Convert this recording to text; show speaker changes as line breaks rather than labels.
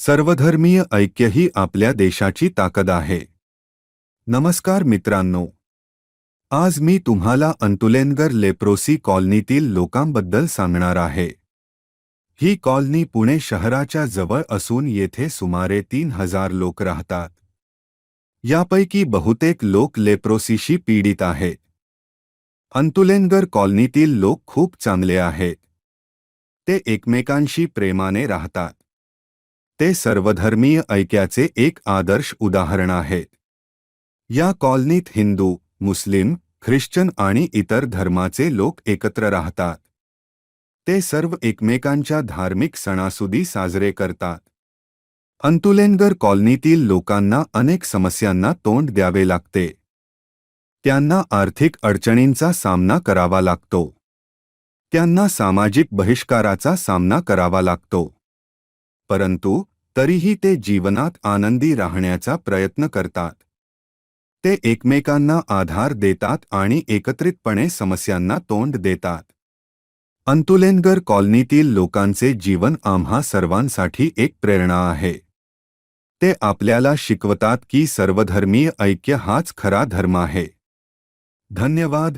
सर्वधर्मीय ऐक्य ही आपल्या देशाची ताकद आहे. नमस्कार मित्रांनो. आज मी तुम्हाला अंतुलेनगर लेप्रोसी कॉलनीतील लोकांबद्दल सांगणार आहे. ही कॉलनी पुणे शहराच्या जवळ असून येथे सुमारे तीन हजार लोक राहतात. यापैकी बहुतेक लोक लेप्रोसीशी पीडित आहेत. अंतुलेनगर कॉलनीतील लोक खूप चांगले आहेत. ते एकमेकांशी प्रेमाने राहतात. ते सर्वधर्मीय ऐक्याचे एक आदर्श उदाहरण आहेत या कॉलनीत हिंदू मुस्लिम ख्रिश्चन आणि इतर धर्माचे लोक एकत्र राहतात. ते सर्व एकमेकांच्या धार्मिक सणासुदी साजरे करतात. अंतुलेनगर कॉलनीतील लोकांना अनेक समस्यांना तोंड द्यावे लागते. त्यांना आर्थिक अडचणींचा सामना करावा लागतो. त्यांना सामाजिक बहिष्काराचा सामना करावा लागतो. परंतु तरीही ते जीवनात आनंदी राहण्याचा प्रयत्न करतात. ते एकमेकांना आधार देतात आणि एकत्रितपणे समस्यांना तोंड देतात. अंतुलेनगर कॉलनीतील लोकांचे जीवन आम्हा सर्वांसाठी एक प्रेरणा आहे. ते आपल्याला शिकवतात की सर्वधर्मीय ऐक्य हाच खरा धर्म आहे. धन्यवाद.